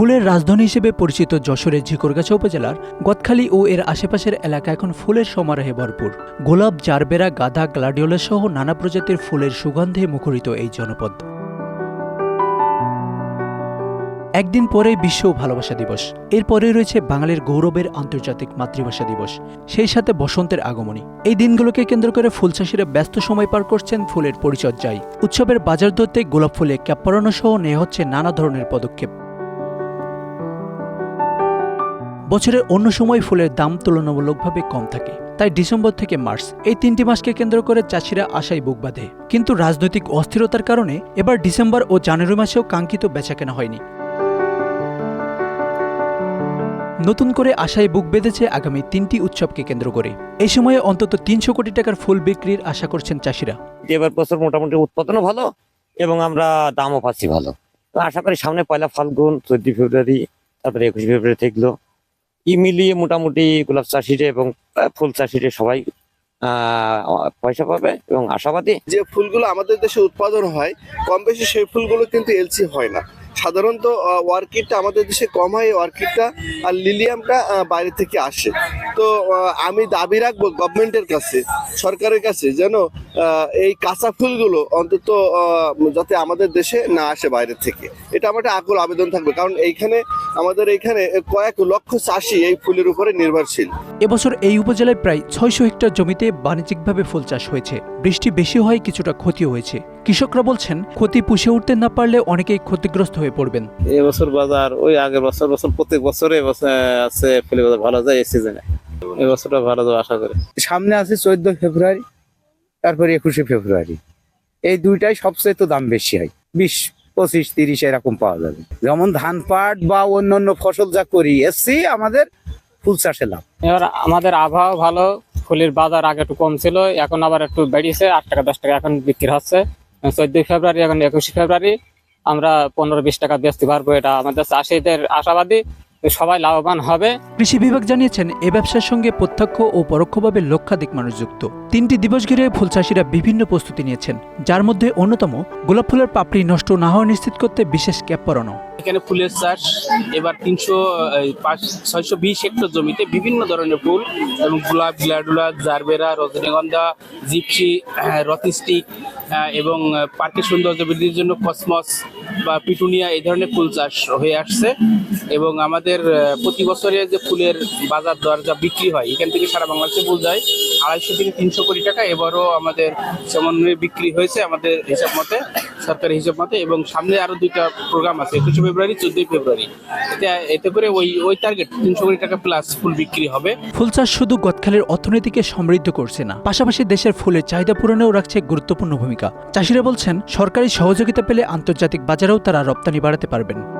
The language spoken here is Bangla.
ফুলের রাজধানী হিসেবে পরিচিত যশোরের ঝিকরগাছা উপজেলার গদখালি ও এর আশেপাশের এলাকা এখন ফুলের সমারোহে ভরপুর। গোলাপ, জারবেরা, গাঁদা গ্লাডিওলা সহ নানা প্রজাতির ফুলের সুগন্ধে মুখরিত এই জনপদ। একদিন পরেই বিশ্ব ভালোবাসা দিবস। এরপরে রয়েছে বাঙালির গৌরবের আন্তর্জাতিক মাতৃভাষা দিবস, সেই সাথে বসন্তের আগমনী। এই দিনগুলোকে কেন্দ্র করে ফুল চাষিরা ব্যস্ত সময় পার করছেন ফুলের পরিচর্যায়। উৎসবের বাজার ধরতে গোলাপ ফুলে ক্যাপ পরানো সহ নেওয়া হচ্ছে নানা ধরনের পদক্ষেপ। বছরের অন্য সময় ফুলের দাম তুলনামূলকভাবে কম থাকে। তাই ডিসেম্বর থেকে মার্চ এই তিনটি মাসকে কেন্দ্র করে চাষিরা আশায় বুক বাঁধে। কিন্তু রাজনৈতিক অস্থিরতার কারণে এবার ডিসেম্বর ও জানুয়ারি মাসেও কাঙ্ক্ষিত বেচাকেনা হয়নি। নতুন করে আশায় বুক বেঁধেছে আগামী তিনটি উৎসবকে কেন্দ্র করে। এই সময়ে অন্তত তিনশো কোটি টাকার ফুল বিক্রির আশা করছেন চাষিরা। এবার বছর মোটামুটি উৎপাদনও ভালো এবং আমরা দামও পাচ্ছি ভালো। আশা করি সামনে পয়লা ফাল্গুন চোদ্দই ফেব্রুয়ারি, তারপরে একুশে ফেব্রুয়ারি থাকল। ই মিলিয়ে মোটামুটি গোলাপ চাষিরে এবং ফুল চাষিরে সবাই পয়সা পাবে এবং আশাবাদী। যে ফুলগুলো আমাদের দেশে উৎপাদন হয়, কম বেশি সেই ফুলগুলো কিন্তু এলসি হয় না। সাধারণত ওয়ার্কিটটা আমাদের দেশে কম হয় ওয়ার্কিটটা আর লিলিয়ামটা বাইরে থেকে আসে। তো আমি দাবি রাখব গভর্নমেন্টের কাছে, সরকারের কাছে যেন এই কাঁচা ফুলগুলো অন্তত আহ, যাতে আমাদের দেশে না আসে বাইরে থেকে। এটা আমার একটা আকুল আবেদন থাকবে কারণ এইখানে আমাদের এইখানে কয়েক লক্ষ চাষি এই ফুলের উপরে নির্ভরশীল। এবছর এই উপজেলায় প্রায় ছয়শো হেক্টর জমিতে বাণিজ্যিকভাবে ফুল চাষ হয়েছে। বৃষ্টি বেশি হয় কিছুটা ক্ষতি হয়েছে। কৃষকরা বলছেন ক্ষতি পুষে উঠতে না পারলে অনেকেই ক্ষতিগ্রস্ত হয়ে পড়বেন। এবছর বাজার ওই আগের বছর বছর প্রত্যেক বছরে আছে ফুলের বাজার ভালো যায় এই সিজনে এবছরটা ভালো যাবে আশা করি। সামনে আছে চোদ্দ ফেব্রুয়ারি তারপরে একুশে ফেব্রুয়ারি। এই দুইটাই সবচেয়ে তো দাম বেশি হয়। বিশ, পঁচিশ, তিরিশ এরকম পাওয়া যাবে। যেমন ধান পাট বা অন্যান্য ফসল যা করি এসছি আমাদের ফুল চাষে লাভ। এবার আমাদের আবহাওয়া ভালো, ফুলের বাজার আগে একটু কম ছিল, এখন আবার একটু বেড়েছে আট টাকা, দশ টাকা এখন বিক্রি হচ্ছে। চোদ্দই ফেব্রুয়ারি, এখন একুশে ফেব্রুয়ারি, আমরা পনেরো, বিশ টাকা বেচতে পারব, এটা আমাদের চাষিদের আশাবাদী। সবাই লাভবান হবে। কৃষি বিভাগ জানিয়েছেন এ ব্যবসার সঙ্গে প্রত্যক্ষ ও পরোক্ষভাবে লক্ষাধিক মানুষ যুক্ত। তিনটি দিবস ঘিরে ফুল চাষিরা বিভিন্ন প্রস্তুতি নিয়েছেন যার মধ্যে অন্যতম গোলাপ ফুলের পাপড়ি নষ্ট না হওয়া নিশ্চিত করতে বিশেষ ক্যাপ পরানো এখানে ফুলের চাষ এবার তিনশো পাঁচ ছয়শো বিশ হেক্টর জমিতে বিভিন্ন ধরনের ফুল এবং গোলাপ গ্লাডুলা জারবেরা রজনীগন্ধা জিপসি রথিস্টিক এবং আহ, পার্কের সৌন্দর্য বৃদ্ধির জন্য কসমস বা পিটুনিয়া এই ধরনের ফুল চাষ হয়ে আসছে। এবং আমাদের আহ, প্রতি বছরে যে ফুলের বাজার দর যা বিক্রি হয় এখান থেকে সারা বাংলাদেশে ফুল যায়। আড়াইশো থেকে তিনশো কোটি টাকা এবারও আমাদের সমন্বয়ে বিক্রি হয়েছে আমাদের হিসাব মতে সরকারি হিসাব মতে এবং সামনে আরও দুইটা প্রোগ্রাম আছে একুশে ফেব্রুয়ারি চোদ্দই ফেব্রুয়ারি। এতে এতে করে ওই ওই টার্গেট তিনশো কোটি টাকা প্লাস ফুল বিক্রি হবে। ফুল চাষ শুধু গদখালের অর্থনীতিকে সমৃদ্ধ করছে না পাশাপাশি দেশের ফুলের চাহিদা পূরণেও রাখছে গুরুত্বপূর্ণ ভূমিকা। চাষিরা বলছেন সরকারি সহযোগিতা পেলে আন্তর্জাতিক বাজারেও তারা রপ্তানি বাড়াতে পারবেন।